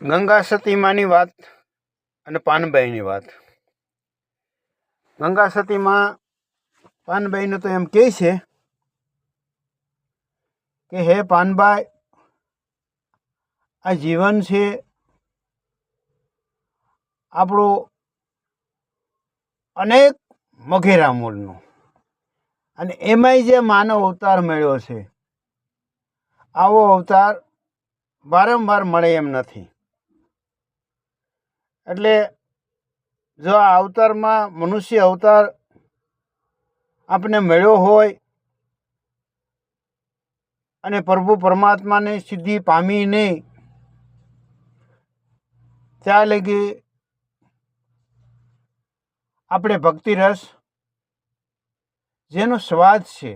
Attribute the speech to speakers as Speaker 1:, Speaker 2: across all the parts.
Speaker 1: ગંગા સતીમાની વાત અને પાનબાઈની વાત. ગંગા સતીમાં પાનબાઈને તો એમ કહે છે કે, હે પાનબાઈ, આ જીવન છે આપણું અનેક મઘેરા મૂળનું. અને એમાંય જે માનવ અવતાર મળ્યો છે, આવો અવતાર વારંવાર મળે એમ નથી. એટલે જો આ અવતારમાં મનુષ્ય અવતાર આપને મળ્યો હોય અને પ્રભુ પરમાત્માને સિદ્ધિ પામી નહીં, ત્યાં લગી આપણે ભક્તિ રસ જેનો સ્વાદ છે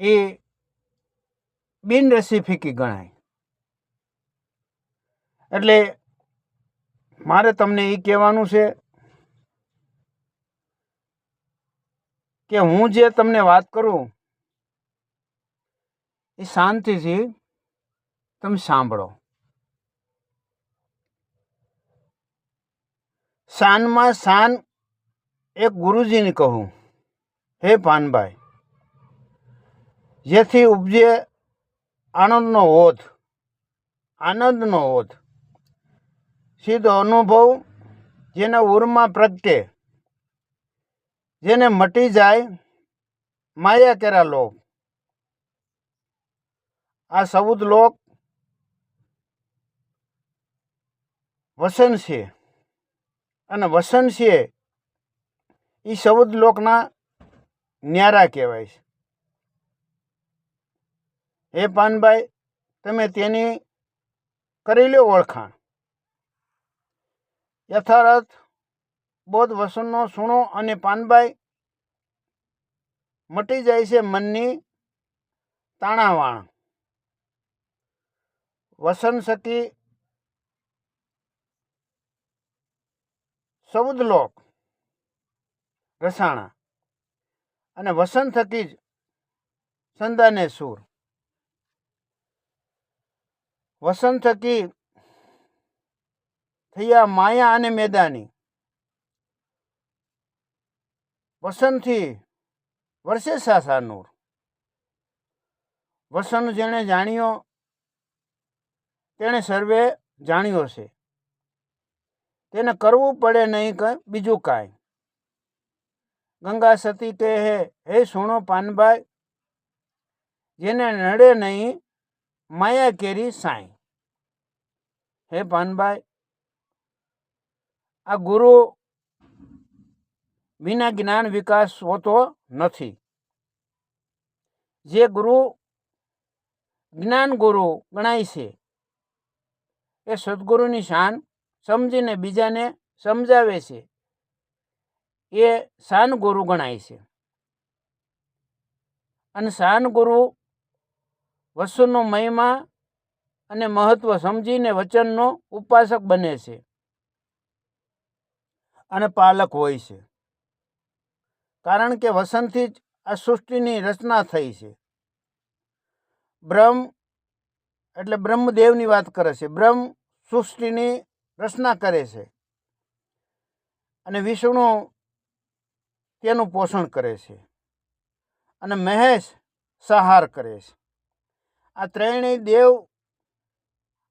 Speaker 1: એ બિનરસી ફીકી ગણાય. એટલે મારે તમને એ કહેવાનું છે કે હું જે તમને વાત કરું, એ શાંતિથી તમે સાંભળો. શાનમાં શાન એક ગુરુજીને કહું, હે પાનભાઈ, જેથી ઉપજે આનંદનો ઓધ આનંદનો ઓધ સીધો અનુભવ જેના ઉરમાં પ્રગટે જેને મટી જાય માયા કેરા લોક આ સૌદ લોક વસન છે અને વસન છે એ સૌદ લોકના ન્યારા કહેવાય છે. હે પાનભાઈ, તમે તેની કરી લો ઓળખાણ. યથાર્થ બોધ વસનનો સુણો અને પાનભાઈ મટી જાય છે મનની તાણાવાણ. વસન સકી સૌદલોક રસાણા અને વસન થકી જ સંદાને સૂર. વસન થકી થયા માયા અને મેદાની. વસનથી વર્ષે સાસા નૂર. વસન જેણે જાણ્યો, તેણે સર્વે જાણ્યો છે. તેને કરવું પડે નહીં કંઈ, બીજું કાંઈ. ગંગા સતી કહે હે હે સુણો પાનભાઈ, જેને નડે નહીં, માયા કેરી સાંઈ. હે પાનભાઈ આ ગુરુ વિના જ્ઞાન વિકાસ હોતો નથી. જે ગુરુ જ્ઞાન ગુરુ ગણાય છે, એ સદગુરુની શાન સમજીને બીજાને સમજાવે છે, એ શાન ગુરુ ગણાય છે. અને શાન ગુરુ વસ્તુનો મહિમા અને મહત્વ સમજીને વચનનો ઉપાસક બને છે. અને પાલક હોય છે. કારણ કે વસંતથી જ આ સૃષ્ટિની રચના થઈ છે. બ્રહ્મ એટલે બ્રહ્મદેવની વાત કરે છે. બ્રહ્મ સૃષ્ટિની રચના કરે છે. અને વિષ્ણુ તેનું પોષણ કરે છે. અને મહેશ સહાર કરે છે. આ ત્રણેય દેવ,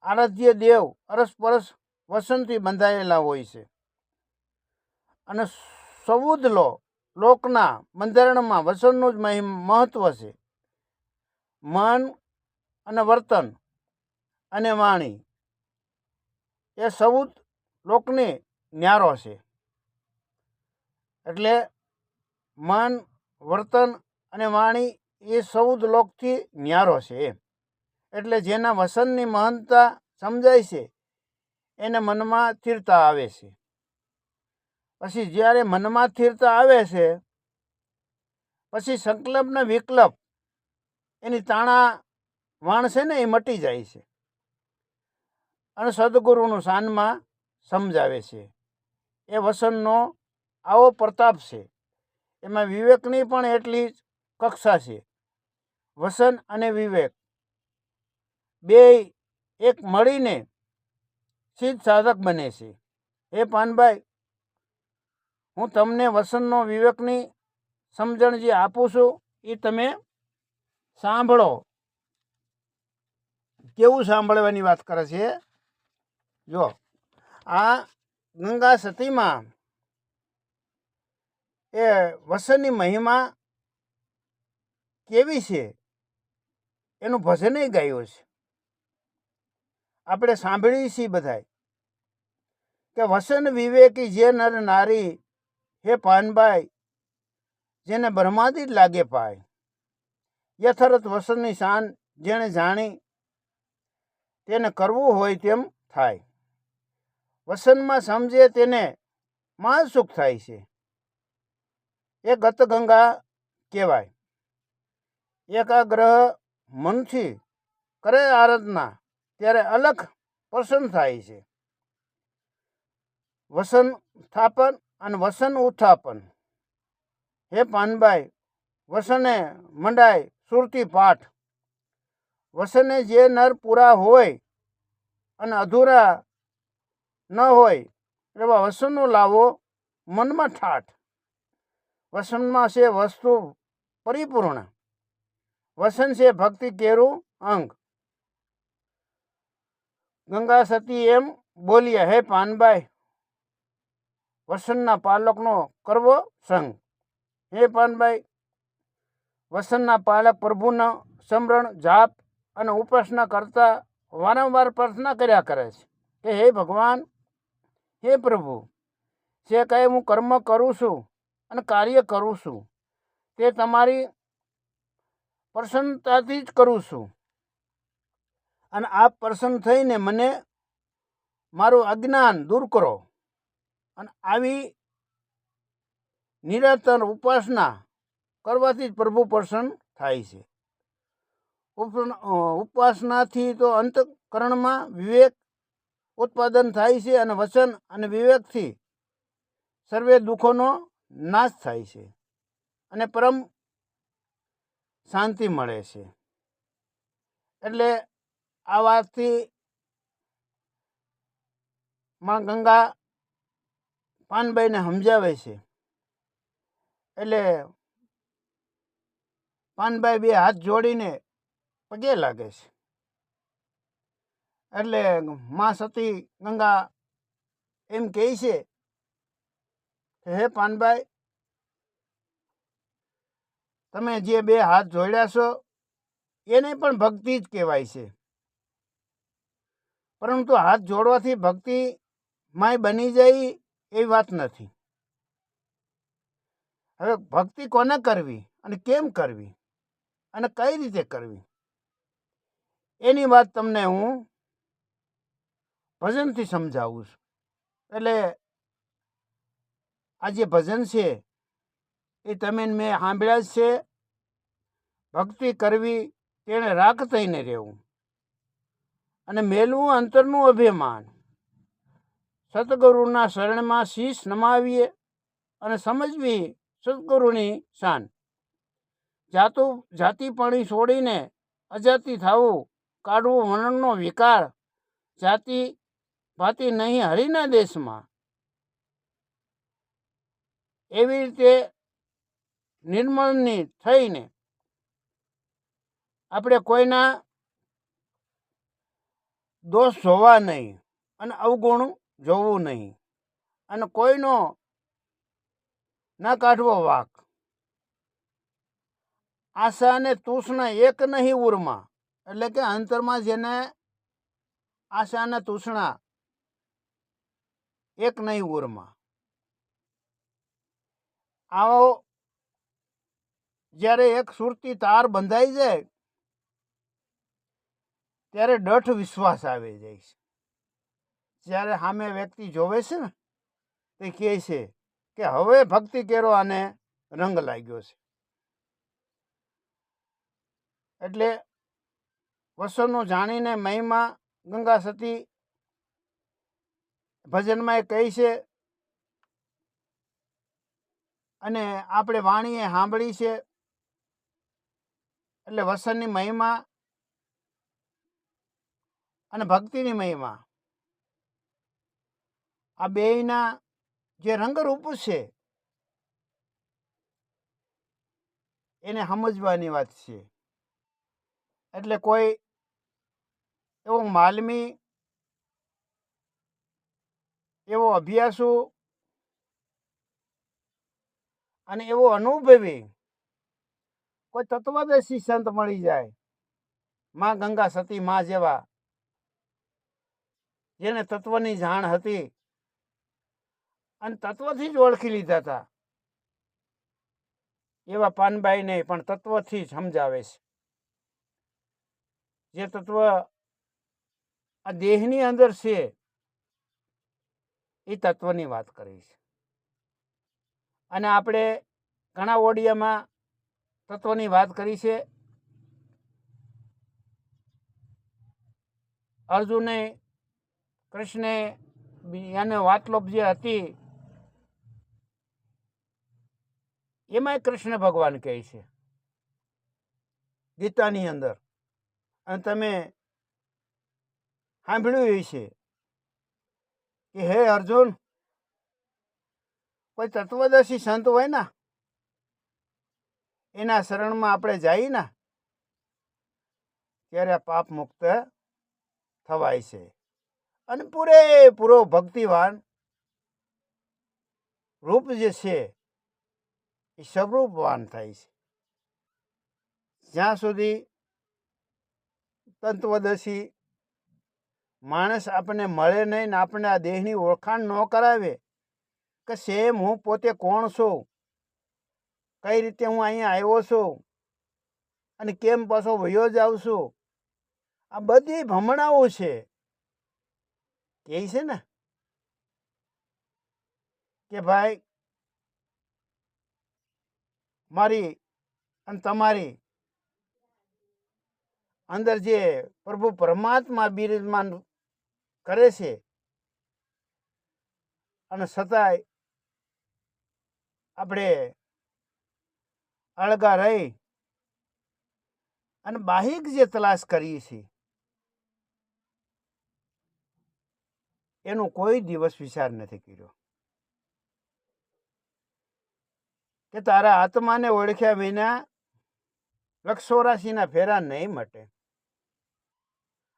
Speaker 1: આરાધ્ય દેવ અરસપરસ વસંતથી બંધાયેલા હોય છે. અને સૌદલો લોકના બંધારણમાં વસનનું જ મહત્ત્વ છે. મન અને વર્તન અને વાણી એ સૌદ લોકની ન્યારો છે. એટલે મન, વર્તન અને વાણી એ સૌદ લોકથી ન્યારો છે એટલે જેના વસનની મહાનતા સમજાય છે, એને મનમાં સ્થિરતા આવે છે. પછી જ્યારે મનમાં સ્થિરતા આવે છે, પછી સંકલ્પ ને વિકલ્પ, એની તાણા વાણ છે ને એ મટી જાય છે. અને સદગુરુનું શાનમાં સમજાવે છે. એ વસનનો આવો પ્રતાપ છે. એમાં વિવેકની પણ એટલી જ કક્ષા છે. વસન અને વિવેક બે એક મળીને સિદ્ધ સાધક બને છે. હે પાનભાઈ હું તમને વસનનો વિવેકની સમજણ જે આપું છું એ તમે સાંભળો. કેવું સાંભળવાની વાત કરે છે? જો, આ ગંગા સતીમાં એ વસનની મહિમા કેવી છે? એનું ભજન ગાયું છે આપણે સાંભળીએ છીએ બધાય કે વસન વિવેકી જે નર નારી હે પાનભાઈ, જેને બ્રહ્માદિ લાગે પાય યથાર્થ વસનની શાન જેણે જાણી, તેને કરવું હોય તેમ થાય. વસનમાં સમજે તેને મહા સુખ થાય છે. એ ગતગંગા કહેવાય. એકાગ્રહ મનથી કરે આરાધના ત્યારે અલખ પ્રસન્ન થાય છે. વસન સ્થાપન અને વસન ઉત્થાપન. હે પાનભાઈ, વસને મંડાય સુરતી પાઠ. વસને જે નર પૂરા હોય અને અધૂરા ન હોય, એવા વસનો લાવો મનમાં ઠાઠ. વસનમાં છે વસ્તુ પરિપૂર્ણ. વસન છે ભક્તિ કેરું અંગ. ગંગા સતી એમ બોલ્યા, હે પાનભાઈ વસનના પાલકનો કરવો સંગ હે પાનભાઈ, વસનના પાલક પ્રભુનો સમરણ, જાપ અને ઉપાસના કરતા વારંવાર પ્રાર્થના કર્યા કરે છે. કે હે ભગવાન, હે પ્રભુ, જે કાંઈ હું કર્મ કરું છું અને કાર્ય કરું છું, તે તમારી પ્રસન્નતાથી જ કરું છું. અને આપ પ્રસન્ન થઈને મને મારું અજ્ઞાન દૂર કરો. અને આવી નિરંતર ઉપાસના કરવાથી જ પ્રભુ પ્રસન્ન થાય છે. ઉપ- ઉપાસનાથી તો અંતકરણમાં વિવેક ઉત્પાદન થાય છે અને વચન અને વિવેકથી સર્વે દુઃખોનો નાશ થાય છે અને પરમ શાંતિ મળે છે. એટલે આ વાતથી માં ગંગા પાનબાઈને સમજાવે છે. એટલે પાનબાઈ બે હાથ જોડીને પગે લાગે છે. એટલે માં સતી ગંગા એમ કહે છે કે, હે પાનભાઈ તમે જે બે હાથ જોડ્યા છો, એને પણ ભક્તિ જ કહેવાય છે. પરંતુ હાથ જોડવાથી ભક્તિ માય બની જાય એવી વાત નથી. હવે ભક્તિ કોને કરવી અને કેમ કરવી અને કઈ રીતે કરવી? એની વાત તમને હું ભજનથી સમજાવું છું. એટલે આ જે ભજન છે, એ તમે મેં સાંભળ્યા છે. ભક્તિ કરવી તેણે રાખ થઈને રહેવું. અને મેલવું અંતરનું અભિમાન. સતગુરુના શરણમાં શીશ નમાવીએ અને સમજવી સદગુરુની શાન. જાતું, જાતિપણી છોડીને અજાતિ થવું, કાઢવું મનનનો વિકાર, જાતિ ભાતિ નહીં હરિના દેશમાં. એવી રીતે નિર્મળની થઈને આપણે કોઈના દોષ જોવા નહીં અને અવગુણ જોવું નહીં. અને કોઈનો ના કાઢવો વાક. આશા અને તૃષ્ણા એક નહીં ઉરમાં એટલે કે અંતરમાં જેને આશા અને તૃષ્ણા એક નહીં ઉરમાં આવો જ્યારે એક સુરતી તાર બંધાઈ જાય, ત્યારે દઠ વિશ્વાસ આવી જાય છે. જ્યારે સામે વ્યક્તિ જોવે છે ને, તે કહે છે કે હવે ભક્તિ કેરો આને રંગ લાગ્યો છે. એટલે વસનો જાણીને મહિમા ગંગા સતી ભજનમાં એ કહી છે, અને આપણે વાણીએ સાંભળી છે. એટલે વસનની મહિમા અને ભક્તિની મહિમા આ બેયના જે રંગરૂપ છે, એને સમજવાની વાત છે. એટલે કોઈ એવો માલમી, એવો અભ્યાસુ અને એવો અનુભવી કોઈ તત્વદર્શી સંત મળી જાય, માં ગંગા સતી, માં જેવા, જેને તત્વની જાણ હતી અને તત્વથી જ ઓળખી લીધા હતા. એવા પાનબાઈ નહીં પણ તત્વથી જ સમજાવે છે. જે તત્વ આ દેહની અંદર છે, એ તત્વની વાત કરી છે. અને આપણે ઘણા ઓડિયામાં તત્વની વાત કરી છે. અર્જુને, કૃષ્ણે એને વાતલોપ જે હતી એમાંય કૃષ્ણ ભગવાન કહે છે, ગીતાની અંદર. અને તમે સાંભળ્યું છે કે હે અર્જુન, કોઈ તત્વદર્શી સંત હોય ને? એના શરણમાં આપણે જઈએ ને? ત્યારે પાપ મુક્ત થવાય છે. અને પૂરેપૂરો ભક્તિવાન રૂપ જે છે એ સ્વરૂપવાન થાય છે. જ્યાં સુધી તંત્વદશી માણસ આપણને મળે નહીં ને આપણને આ દેહની ઓળખાણ ન કરાવે, કે સેમ હું પોતે કોણ છું? કઈ રીતે હું અહીંયા આવ્યો છું? અને કેમ પાછો વયો જાઉં છું? આ બધી ભમણાઓ છે. કે છે ને? કે ભાઈ મારી અને તમારી અંદર જે પ્રભુ પરમાત્મા બિરાજમાન કરે છે અને છતાંય આપણે અળગા રહી અને બાહિક જે તલાશ કરીએ છીએ, એનો કોઈ દિવસ વિચાર નથી કર્યો. કે તારા આત્માને ઓળખ્યા વિના લક્ષોરાશીના ફેરા નહીં મટે.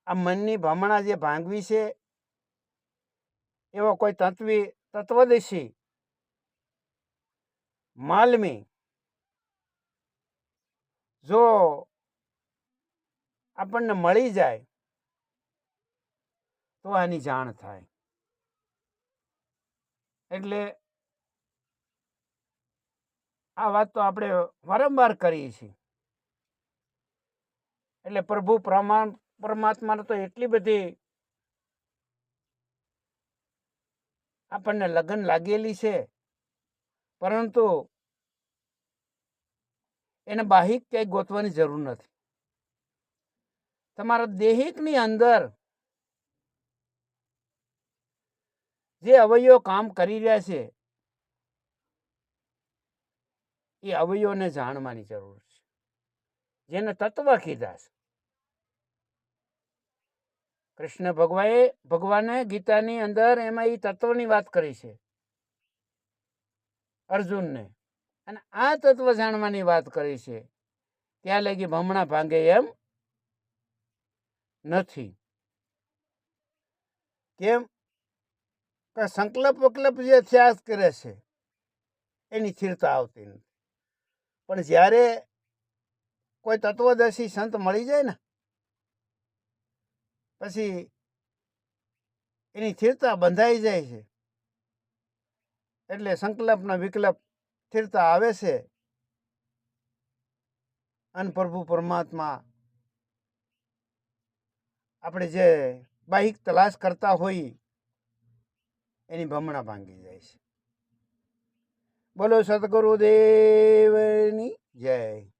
Speaker 1: આ મનની ભમણા જે ભાંગવી છે, એવો કોઈ તત્વી, તત્વદેશી, માલમી, જો આપણને મળી જાય, તો આની જાણ થાય. એટલે આ વાત તો આપણે વારંવાર કરીએ છીએ. એટલે પ્રભુ પ્રમાણ, પરમાત્માને તો એટલી બધી આપણને લગન લાગેલી છે. પરંતુ એને બાહિક ક્યાંય ગોતવાની જરૂર નથી. તમારા દેહિકની અંદર જે અવયવો કામ કરી રહ્યા છે એ અવયવોને જાણવાની જરૂર છે. જેને તત્વ કીધા છે. કૃષ્ણ ભગવાએ ભગવાને ગીતાની અંદર એમાં એ તત્વની વાત કરી છે. અર્જુનને. અને આ તત્વ જાણવાની વાત કરી છે. ત્યાં લગી ભમણા ભાંગે એમ નથી. કેમ? કે સંકલ્પ વકલ્પ જે થયા કરે છે, એની સ્થિરતા આવતી નથી. પણ જ્યારે કોઈ તત્વદર્શી સંત મળી જાય ને, પછી એની સ્થિરતા બંધાઈ જાય છે. એટલે સંકલ્પના વિકલ્પ સ્થિરતા આવે છે. અને પ્રભુ પરમાત્મા આપણે જે બાહિક તલાશ કરતા હોઈએ એની ભમણા ભાંગી જાય છે. બોલો સદગુરુદેવની જય.